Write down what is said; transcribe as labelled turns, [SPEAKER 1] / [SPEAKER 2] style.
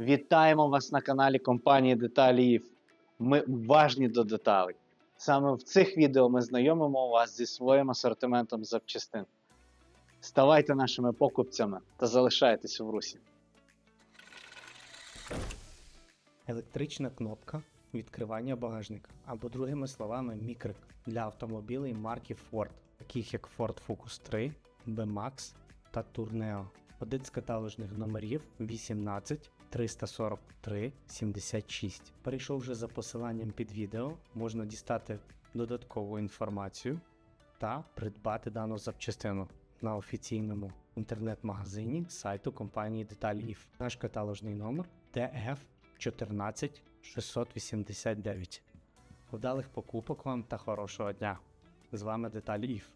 [SPEAKER 1] Вітаємо вас на каналі компанії Деталі Ми уважні до деталей. Саме в цих відео ми знайомимо вас зі своїм асортиментом запчастин. Ставайте нашими покупцями та залишайтесь в русі.
[SPEAKER 2] Електрична кнопка відкривання багажника, або другими словами, мікрик для автомобілей марки Ford, таких як Ford Focus 3, B-Max та Tourneo. Один з каталожних номерів 18 343 76. Перейшовши за посиланням під відео, можна дістати додаткову інформацію та придбати дану запчастину на офіційному інтернет-магазині сайту компанії Деталь Наш каталожний номер TF 14 689. Вдалих покупок вам та хорошого дня. З вами Деталь ІФ.